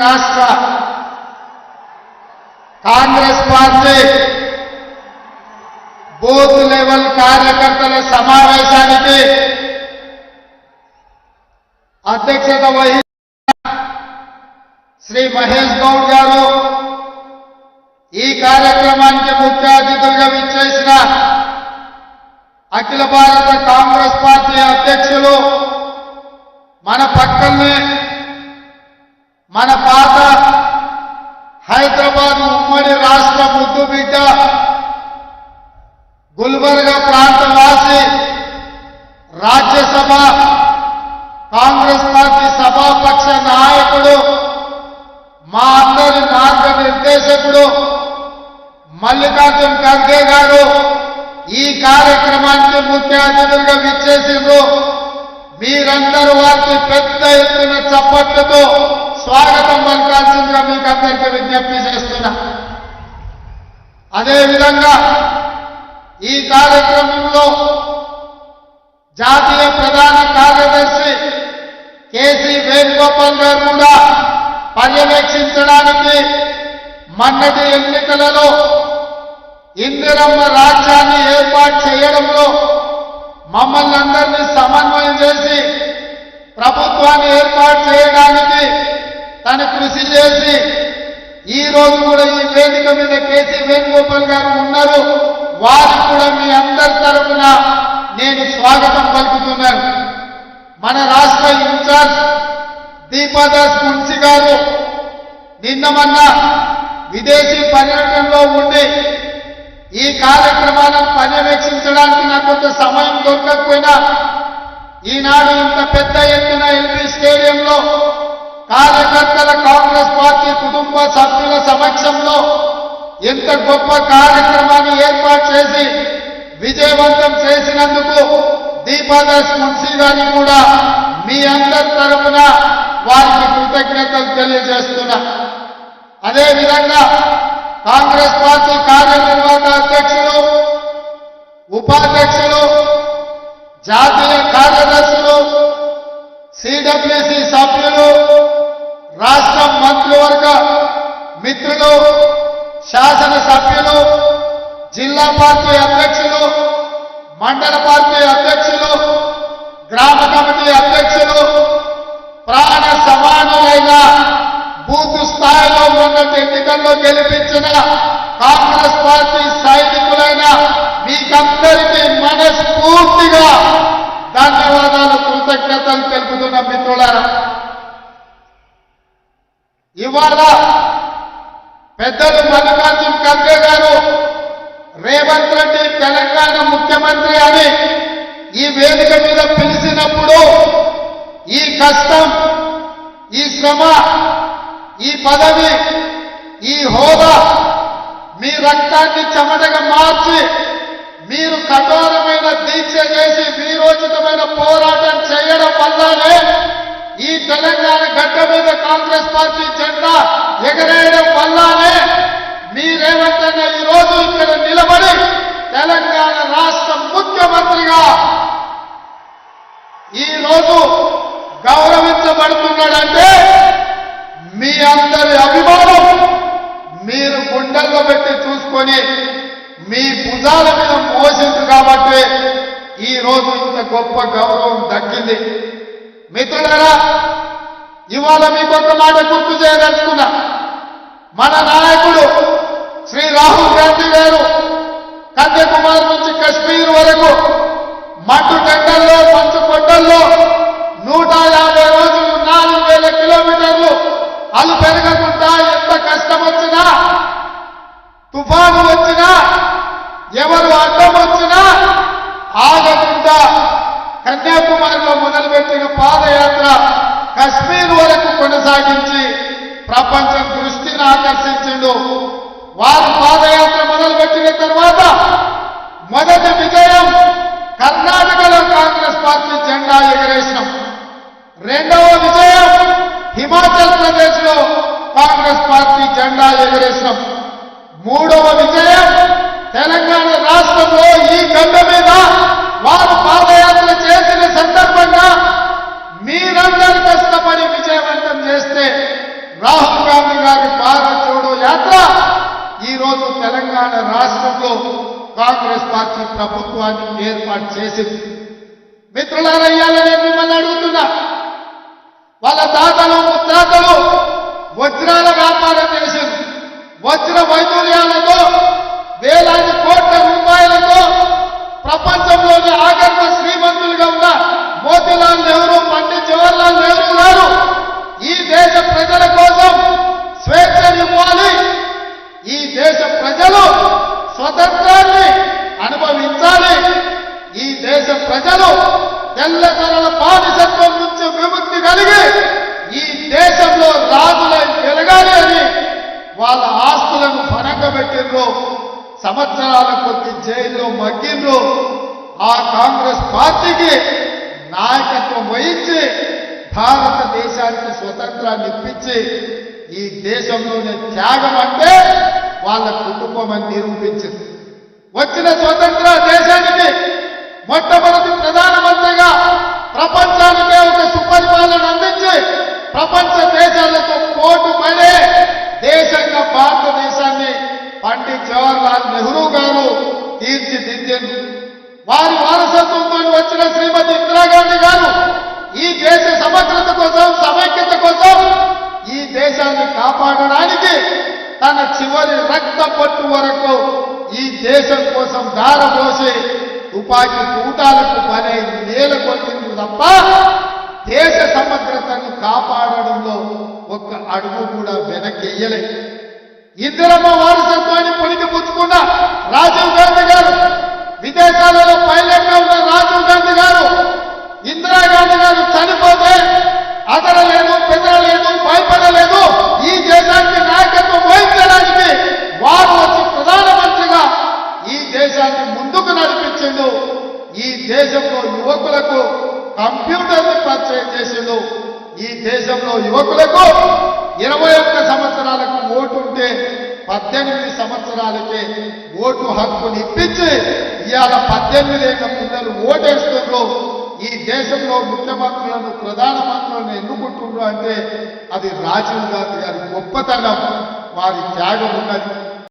రాష్ట్ర Congress party booth level కార్యకర్తల సమావేశానికి అధ్యక్షత వహించిన శ్రీ మహేష్ గౌడ్ గారు ఈ కార్యక్రమానికి ముఖ్య అతిథులుగా విచ్చేసిన అఖిల భారత కాంగ్రెస్ పార్టీ అధ్యక్షులు మన పక్కనే మన పాత హైదరాబాద్ ఉమ్మడి రాష్ట్ర ముద్దు బిడ్డ గుల్బర్గా ప్రాంతవాసి రాజ్యసభ కాంగ్రెస్ పార్టీ సభాపక్ష నాయకుడు మా అందరి మార్గనిర్దేశకుడు మల్లికార్జున్ ఖర్గే గారు ఈ కార్యక్రమానికి ముఖ్య అతిథులుగా విచ్చేసిండ్రు. మీరందరూ వారికి పెద్ద ఎత్తున చప్పట్లతో స్వాగతం పలకాల్సిందిగా మీకు అందరికీ విజ్ఞప్తి చేస్తున్నా. అదేవిధంగా ఈ కార్యక్రమంలో జాతీయ ప్రధాన కార్యదర్శి కేసీ వేణుగోపాల్ గారు కూడా పర్యవేక్షించడానికి మన్నటి ఎన్నికలలో ఇందిరమ్మ రాజ్యాన్ని ఏర్పాటు చేయడంలో మమ్మల్ని అందరినీ సమా చేసి ప్రభుత్వాన్ని ఏర్పాటు చేయడానికి తన కృషి చేసి ఈ రోజు కూడా ఈ వేదిక మీద కేసీ వేణుగోపాల్ గారు ఉన్నారు. వారికి కూడా మీ అందరి తరఫున నేను స్వాగతం పలుకుతున్నాను. మన రాష్ట్ర ఇన్ఛార్జ్ దీపాదాస్ మున్సి గారు నిన్న మొన్న విదేశీ పర్యటనలో ఉండి ఈ కార్యక్రమాలను పర్యవేక్షించడానికి నాకు కొంత సమయం దొరకకపోయినా ఈనాడు ఇంత పెద్ద ఎత్తున ఎల్బీ స్టేడియంలో కార్యకర్తల కాంగ్రెస్ పార్టీ కుటుంబ సభ్యుల సమక్షంలో ఎంత గొప్ప కార్యక్రమాన్ని ఏర్పాటు చేసి విజయవంతం చేసినందుకు దీపాదాస్ మున్సీ గారిని కూడా మీ అందరి తరఫున వారికి కృతజ్ఞతలు తెలియజేస్తున్నా. అదేవిధంగా కాంగ్రెస్ పార్టీ కార్యనిర్వాహక అధ్యక్షులు ఉపాధ్యక్షులు జాతీయ కార్యదర్శులు సిడబ్ల్యూసి సభ్యులు మిత్రులు శాసన సభ్యులు జిల్లా పార్టీ అధ్యక్షులు మండల పార్టీ అధ్యక్షులు గ్రామ కమిటీ అధ్యక్షులు ప్రాణ సమానులైన బూత్ స్థాయిలో మొన్నటి ఎన్నికల్లో గెలిపించిన కాంగ్రెస్ పార్టీ సైనికులైన మీకందరికీ మనస్ఫూర్తిగా ధన్యవాదాలు కృతజ్ఞతలు తెలుపుతున్న మిత్రులారా ఇవాళ పెద్దలు మల్లికార్జున్ ఖర్గే గారు రేవంత్ రెడ్డి తెలంగాణ ముఖ్యమంత్రి అని ఈ వేదిక మీద పిలిచినప్పుడు ఈ కష్టం ఈ శ్రమ ఈ పదవి ఈ హోదా మీ రక్తాన్ని చెమటగా మార్చి మీరు కఠోరమైన దీక్ష చేసి వీరోచితమైన పోరాటం చేయడం వల్లనే ఈ తెలంగాణ గడ్డ మీద కాంగ్రెస్ పార్టీ జెండా ఎగరేయడం వల్లనే మీరేమంటున్న ఈ రోజు ఇక్కడ నిలబడి తెలంగాణ రాష్ట్ర ముఖ్యమంత్రిగా ఈ రోజు గౌరవించబడుతున్నాడంటే మీ అందరి అభిమానం మీరు గుండెల్లో పెట్టి మీ భుజాల మీద మోసింది కాబట్టి ఈ రోజు ఇంత గొప్ప గౌరవం దక్కింది. మిత్రులరా ఇవాళ మీకు ఒక మాట గుర్తు చేయదలుచుకున్నా. మన నాయకుడు శ్రీ రాహుల్ గాంధీ గారు కన్యాకుమారి నుంచి కశ్మీర్ వరకు మట్టు టెండల్లో మంచు కొండల్లో నూట యాభై రోజులు నాలుగు వేల కిలోమీటర్లు అలు పెరగకుండా ఎంత కష్టం వచ్చినా తుఫాను వచ్చినా ఎవరు అడ్డం వచ్చినా ఆగకుండా కన్యాకుమారిలో మొదలుపెట్టిన పాదయాత్ర కశ్మీర్ వరకు కొనసాగించి ప్రపంచం దృష్టిని ఆకర్షించిండు. వారు పాదయాత్ర మొదలుపెట్టిన తర్వాత మొదటి విజయం కర్ణాటకలో కాంగ్రెస్ పార్టీ జెండా ఎగరేసిన. రెండవ విజయం హిమాచల్ ప్రదేశ్లో కాంగ్రెస్ పార్టీ జెండా ఎగరేసినాం. మూడవ విజయం తెలంగాణ రాష్ట్రంలో ఈ గడ్డ మీద వారు పాదయాత్ర చేసిన సందర్భంగా మీరందరూ కష్టపడి విజయవంతం చేస్తే రాహుల్ గాంధీ గారి భారత్ జోడో యాత్ర ఈరోజు తెలంగాణ రాష్ట్రంలో కాంగ్రెస్ పార్టీ ప్రభుత్వాన్ని ఏర్పాటు చేసింది. మిత్రులారయ్యాలని మిమ్మల్ని అడుగుతున్నా సంవత్సరాల కొద్ది జైల్లో మగ్గిండ్రు. ఆ కాంగ్రెస్ పార్టీకి నాయకత్వం వహించి భారతదేశానికి స్వతంత్రాన్ని ఇప్పించి ఈ దేశంలోనే త్యాగం అంటే వాళ్ళ కుటుంబం అని నిరూపించింది. వచ్చిన స్వతంత్ర దేశానికి మొట్టమొదటి ప్రధానమంత్రిగా ప్రపంచానికే ఒక సుపరిపాలన అందించి ప్రపంచ దేశాలతో కోటు పడే దేశంగా భారతదేశాన్ని పండిత్ జవహర్లాల్ నెహ్రూ గారు తీర్చిదిద్దారు వారి వారసత్వంతో వచ్చిన శ్రీమతి ఇందిరాగాంధీ గారు ఈ దేశ సమగ్రత కోసం సమైక్యత కోసం ఈ దేశాన్ని కాపాడడానికి తన చివరి రక్త పట్టు వరకు ఈ దేశం కోసం దారపోసి తుపాకీ కూటాలకు పనే నేల కొట్టింది తప్ప దేశ సమగ్రతను కాపాడడంలో ఒక్క అడుగు కూడా వెనక్కి ఇందిరమ్మ వారసత్వాన్ని పొలికిపుచ్చుకున్న రాజీవ్ గాంధీ గారు విదేశాలలో పైలట్గా ఉన్న రాజీవ్ గాంధీ గారు ఇందిరాగాంధీ గారు చనిపోతే అదరలేదు పెదరలేదు భయపడలేదు ఈ దేశానికి నాయకత్వం వహించడానికి వారు వచ్చి ప్రధానమంత్రిగా ఈ దేశాన్ని ముందుకు నడిపించిండు. ఈ దేశంలో యువకులకు కంప్యూటర్ని పరిచయం చేసిండు. ఈ దేశంలో యువకులకు ఇరవై ఒక్క సంవత్సరాలకు ఓటు ఉంటే పద్దెనిమిది సంవత్సరాలకే ఓటు హక్కుని ఇప్పించి ఇవాళ పద్దెనిమిది ఏళ్ళ పిల్లలు ఓటేస్తున్నారు ఈ దేశంలో ముఖ్యమంత్రులను ప్రధానమంత్రులను ఎన్నుకుంటున్నారు అంటే అది రాజీవ్ గాంధీ గారి గొప్పతనం. వారి త్యాగం ఉన్నది.